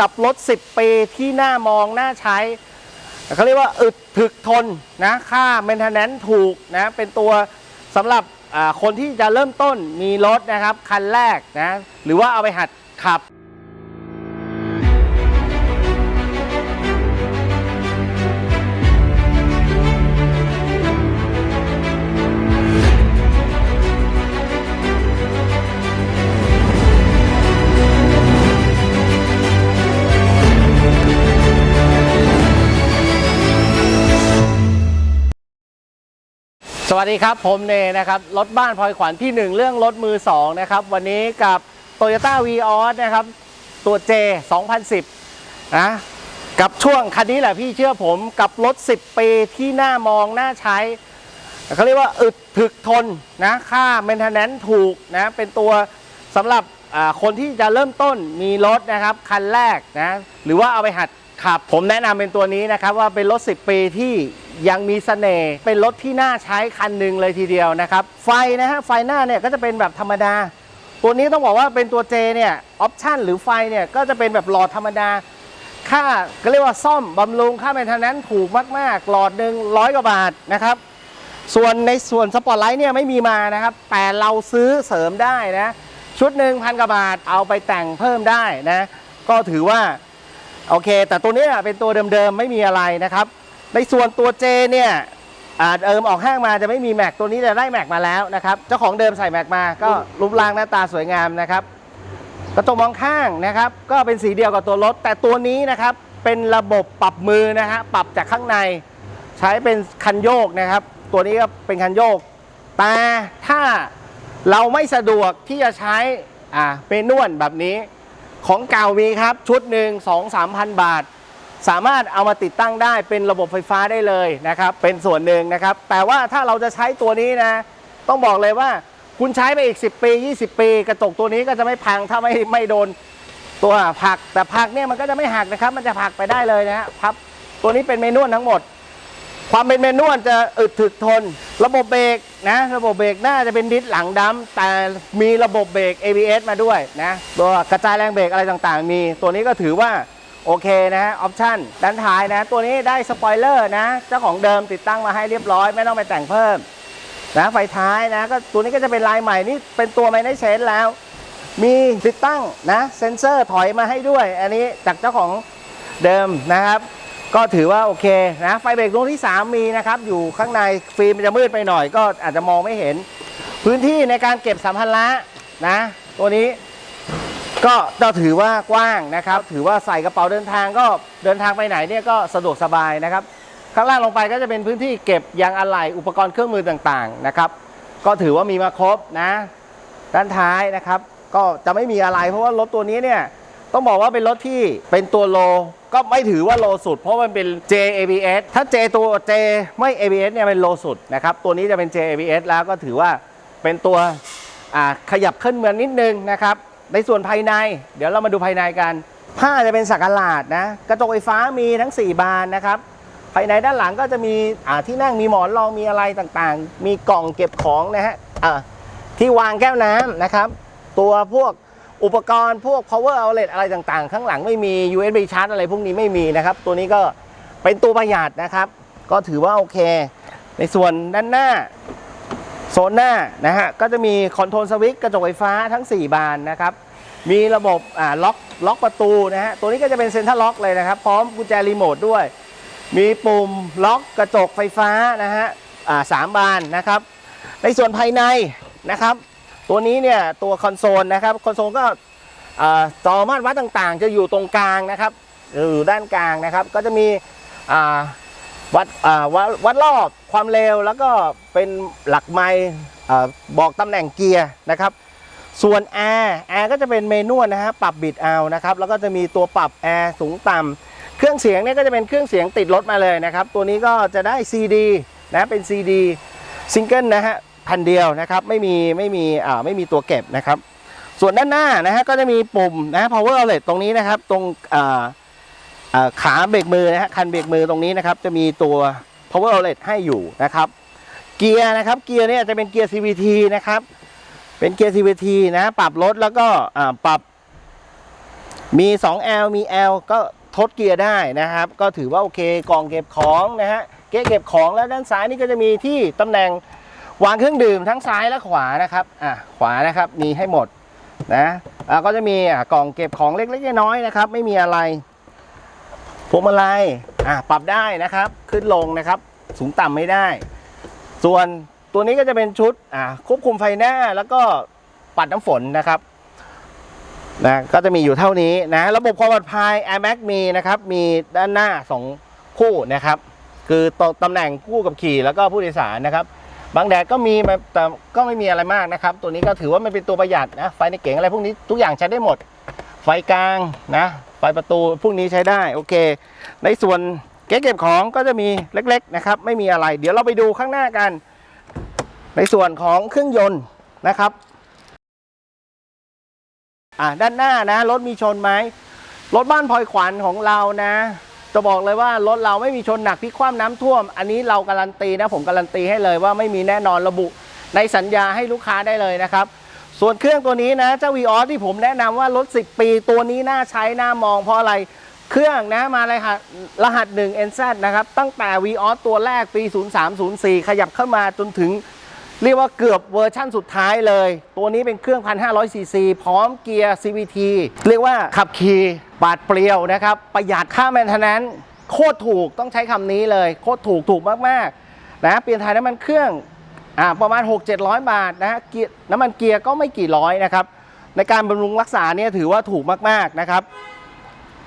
กับรถ 10 ปีที่น่ามองน่าใช้เขาเรียกว่าอึดถึกทนนะค่า m มน t e น a n c e ถูกนะเป็นตัวสำหรับคนที่จะเริ่มต้นมีรถนะครับ คันแรกนะหรือว่าเอาไปหัดขับ วัสดีครับผมเนนะครับรถบ้านพลอยขวัญที่ 1 เรื่องรถมือ2นะครับวันนี้กับ Toyota v ีออสนะครับตัว J 2010นะกับช่วงคันนี้แหละพี่เชื่อผมกับรถ 10 ปีที่น่ามองน่าใช้เขาเรียกว่าอึดถึกทนนะค่า maintenance ถูกนะเป็นตัวสำหรับคนที่จะเริ่มต้นมีรถนะครับคันแรกนะหรือว่าเอาไปหัดขับ ผมแนะนำเป็นตัวนี้นะครับว่าเป็นรถ 10 ปีที่ ยังมีเสน่ห์เป็นรถที่น่าใช้คันหนึ่งเลยทีเดียวนะครับ ไฟนะฮะไฟหน้าเนี่ยก็จะเป็นแบบธรรมดา ตัวนี้ต้องบอกว่าเป็นตัว J เนี่ยออปชั่นหรือไฟเนี่ยก็จะเป็นแบบหลอดธรรมดา ค่าก็เรียกว่าซ่อมบำรุงค่าแมนเทนแนนถูกมากๆ หลอดหนึ่งร้อยกว่าบาทนะครับส่วนในส่วนสปอตไลท์เนี่ยไม่มีมานะครับ แต่เราซื้อเสริมได้นะ ชุดหนึ่งพันกว่าบาทเอาไปแต่งเพิ่มได้นะ ก็ถือว่า โอเค แต่ตัวนี้เป็นตัวเดิมๆ ไม่มีอะไรนะครับ ในส่วนตัว J เนี่ยอาจเอิมออกห้างมาจะไม่มีแม็กตัวนี้จะได้แม็กมาแล้วนะครับเจ้าของเดิมใส่แม็กมาก็รูปร่างหน้าตาสวยงามนะครับกระจกมองข้างนะครับ ก็เป็นสีเดียวกับตัวรถ แต่ตัวนี้นะครับเป็นระบบปรับมือนะฮะปรับจากข้างใน ใช้เป็นคันโยกนะครับ ตัวนี้ก็เป็นคันโยก แต่ถ้าเราไม่สะดวกที่จะใช้อ่าเมนวลแบบนี้ ของเก่ามีครับชุดหนึ่งสองสามพันบาท สามารถเอามาติดตั้งได้เป็นระบบไฟฟ้าได้เลยนะครับ เป็นส่วนหนึ่งนะครับ แต่ว่าถ้าเราจะใช้ตัวนี้นะ ต้องบอกเลยว่าคุณใช้ไปอีก 10 ปี 20 ปี กระจกตัวนี้ก็จะไม่พังถ้าไม่ไม่โดนตัวผัก แต่ผักเนี่ยมันก็จะไม่หักนะครับ มันจะผักไปได้เลยนะฮะพับตัวนี้เป็นเมนวลทั้งหมด ความเป็นเมนวลจะอึดถึกทน ระบบเบรกนะระบบเบรกน้าจะเป็นดิสหลังดำแต่มีระบบเบรก ABS มาด้วยนะตัวกระจายแรงเบรกอะไรต่างๆ มีตัวนี้ก็ถือว่า โอเคนะฮะออปชั่นด้านท้ายนะ ตัวนี้ได้สปอยเลอร์นะ เจ้าของเดิมติดตั้งมาให้เรียบร้อย ไม่ต้องไปแต่งเพิ่มนะไฟท้ายนะก็ตัวนี้ก็จะเป็นลายใหม่นี่เป็นตัวไมเนเชนแล้ว มีติดตั้งนะเซ็นเซอร์ถอยมาให้ด้วย อันนี้จากเจ้าของเดิมนะครับ ก็ถือว่าโอเคนะไฟเบรกดวงที่ 3 มีนะครับ อยู่ข้างในฟิล์มจะมืดไปหน่อย ก็อาจจะมองไม่เห็น พื้นที่ในการเก็บสัมภาระนะ ตัวนี้ ก็ก็ถือว่ากว้างนะครับ ถือว่าใส่กระเป๋าเดินทางก็เดินทางไปไหนเนี่ยก็สะดวกสบายนะครับ ข้างล่างลงไปก็จะเป็นพื้นที่เก็บยางอะไหล่อุปกรณ์เครื่องมือต่างๆนะครับ ก็ถือว่ามีมาครบนะ ด้านท้ายนะครับ ก็จะไม่มีอะไร เพราะว่ารถตัวนี้เนี่ยต้องบอกว่าเป็นรถที่เป็นตัวโลก็ไม่ถือว่าโลสุด เพราะมันเป็น J ABS ถ้า J ตัว J ไม่ ABS เนี่ยเป็นโลสุดนะครับตัวนี้จะเป็น J ABS แล้วก็ถือว่าเป็นตัวขยับขึ้นเมืองนิดนึงนะครับ ในส่วนภายใน เดี๋ยวเรามาดูภายในกัน ผ้าจะเป็นสักหลาดนะ กระจกไฟฟ้ามีทั้ง 4 บานนะครับ ภายในด้านหลังก็จะมีที่นั่งมีหมอนรองมีอะไรต่างๆ มีกล่องเก็บของนะฮะที่วางแก้วน้ำนะครับ ตัวพวกอุปกรณ์พวก power outlet อะไรต่างๆ ข้างหลังไม่มี USB charge อะไรพวกนี้ไม่มีนะครับ ตัวนี้ก็เป็นตัวประหยัดนะครับ ก็ถือว่าโอเค ในส่วนด้านหน้า โซนหน้านะฮะก็จะมีคอนโทรลสวิตช์กระจกไฟฟ้าทั้ง 4 บานนะครับ มีระบบอ่าล็อกล็อกประตูนะฮะตัวนี้ก็จะเป็นเซ็นทรัลล็อกเลยนะครับ พร้อมกุญแจรีโมทด้วย มีปุ่มล็อกกระจกไฟฟ้านะฮะอ่าสามบานนะครับ ในส่วนภายในนะครับ ตัวนี้เนี่ยตัวคอนโซลนะครับคอนโซลก็อ่าจอมาตรวัดต่างๆ จะอยู่ตรงกลางนะครับอยู่ด้านกลางนะครับ ก็จะมีอ วัดวัดวัดรอบความเร็วแล้วก็เป็นหลักไมล์อ่บอกตำแหน่งเกียร์นะครับ ส่วนแอร์แอร์ก็จะเป็นเมนูนะฮะปรับบิดเอานะครับแล้วก็จะมีตัวปรับแอร์สูงต่ำเครื่องเสียงเนี่ยก็จะเป็นเครื่องเสียงติดรถมาเลยนะครับ ตัวนี้ก็จะได้ CD นะเป็น CD ซิงเกิลนะฮะแผ่นเดียวนะครับไม่มีไม่มีอ่าไม่มีตัวเก็บนะครับ ส่วนด้านหน้านะฮะก็จะมีปุ่มนะ power outlet ตรงนี้นะครับตรงอ่า ขาเบรกมือนะฮะคันเบรกมือตรงนี้นะครับ จะมีตัว power outlet ให้อยู่นะครับ เกียร์นะครับ เกียร์เนี่ยจะเป็นเกียร์ CVT นะครับ เป็นเกียร์ CVT นะปรับรถแล้วก็ปรับ มี 2L มี L ก็ทดเกียร์ได้นะครับ ก็ถือว่าโอเคกล่องเก็บของนะฮะเก๊เก็บของแล้วด้านซ้ายนี่ก็จะมีที่ตำแหน่งวางเครื่องดื่มทั้งซ้ายและขวานะครับอะขวานะครับมีให้หมดนะก็จะมีอะกล่องเก็บของเล็กๆน้อยๆนะครับ ไม่มีอะไร วงมาลัยอะปรับได้นะครับ ขึ้นลงนะครับ สูงต่ำไม่ได้ ส่วนตัวนี้ก็จะเป็นชุดอะควบคุมไฟหน้าแล้วก็ปัดน้ำฝนนะครับนะก็จะมีอยู่เท่านี้นะ ระบบความปลอดภัย Air Max มีนะครับ มีด้านหน้า 2 คู่นะครับ คือตตำแหน่งคู่กับขี่แล้วก็ผู้โดยสารนะครับบางแดดก็มีแต่ก็ไม่มีอะไรมากนะครับ ตัวนี้ก็ถือว่ามันเป็นตัวประหยัดนะไฟในเก๋งอะไรพวกนี้ทุกอย่างใช้ได้หมด ไฟกลางนะไฟประตูพวกนี้ใช้ได้โอเค ในส่วนเก๊ะเก็บของก็จะมีเล็กๆนะครับ ไม่มีอะไร เดี๋ยวเราไปดูข้างหน้ากัน ในส่วนของเครื่องยนต์นะครับอ่าด้านหน้านะรถมีชนไหมรถบ้านพลอยขวัญของเรานะ จะบอกเลยว่ารถเราไม่มีชนหนักพลิคว่ำน้ำท่วม อันนี้เราการันตีนะผมการันตีให้เลยว่าไม่มีแน่นอนระบุ ในสัญญาให้ลูกค้าได้เลยนะครับ ส่วนเครื่องตัวนี้นะเจ้าวีออสที่ผมแนะนำว่ารถ 10 ปีตัวนี้น่าใช้ น่ามองเพราะอะไรเครื่องนะมาเลยค่ะรหัส1 NZ นะครับตั้งแต่ v ีออสตัวแรกปี 0304 ขยับเข้ามาจนถึง เรียกว่าเกือบเวอร์ชั่นสุดท้ายเลย ตัวนี้เป็นเครื่อง 1,500ซีซีพร้อมเกียร์ CVT เรียกว่าขับขี่ปาดเปรียวนะครับ ประหยัดค่าแมนเทนแนนโคตรถูกต้องใช้คำนี้เลย โคตรถูกถูกมากๆนะเปลี่ยนถ่ายน้ำมันเครื่อง อ่าประมาณ 6-700 บาทนะฮะเกียร์น้ำมันเกียร์ก็ไม่กี่ร้อยนะครับ ในการบำรุงรักษาเนี่ยถือว่าถูกมากๆนะครับ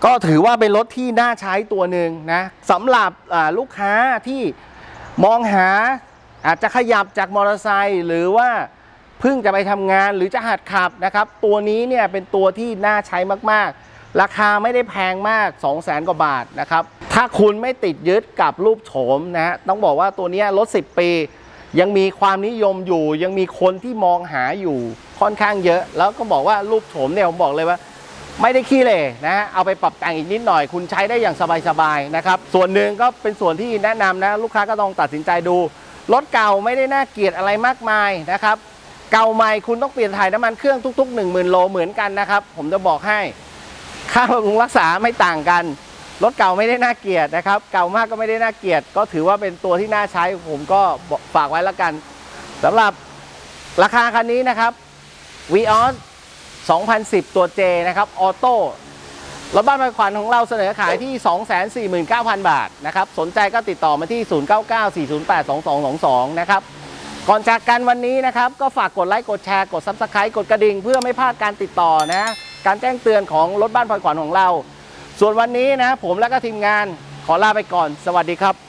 ก็ถือว่าเป็นรถที่น่าใช้ตัวหนึ่งนะสำหรับลูกค้าที่มองหาอาจจะขยับจากมอเตอร์ไซค์หรือว่าเพิ่งจะไปทำงานหรือจะหัดขับนะครับ ตัวนี้เนี่ยเป็นตัวที่น่าใช้มากๆ ราคาไม่ได้แพงมาก 2 0 0แสนกว่าบาทนะครับ ถ้าคุณไม่ติดยึดกับรูปโฉมนะฮะต้องบอกว่าตัวนี้รถ 10 ปี ยังมีความนิยมอยู่ ยังมีคนที่มองหาอยู่ค่อนข้างเยอะ แล้วก็บอกว่ารูปโฉมเนี่ยผมบอกเลยว่า ไม่ได้ขี้เหร่นะฮะเอาไปปรับแต่งอีกนิดหน่อย คุณใช้ได้อย่างสบายๆนะครับ ส่วนหนึ่งก็เป็นส่วนที่แนะนำนะ ลูกค้าก็ต้องตัดสินใจดู รถเก่าไม่ได้น่าเกลียดอะไรมากมายนะครับ เก่าใหม่คุณต้องเปลี่ยนถ่ายน้ำมันเครื่องทุก ๆ 1 0,000โลเหมือนกันนะครับ ผมจะบอกให้ ค่าบำรุงรักษาไม่ต่างกัน รถเก่าไม่ได้น่าเกลียดนะครับ เก่ามากก็ไม่ได้น่าเกลียด ก็ถือว่าเป็นตัวที่น่าใช้ผมก็ฝากไว้แล้วกันสำหรับราคาคันนี้นะครับ v ีออส2010 ตัว J นะครับออโต้รถบ้านไม้ขวัญของเราเสนอขายที่ 249,000 บาทนะครับ สนใจก็ติดต่อมาที่ 0994082222 นะครับ ก่อนจากกันวันนี้นะครับ ก็ฝากกดไลค์กดแชร์กด Subscribe กดกระดิ่ง เพื่อไม่พลาดการติดต่อนะ การแจ้งเตือนของรถบ้านพลอยขวัญของเรา ส่วนวันนี้นะผมและก็ทีมงานขอลาไปก่อน สวัสดีครับ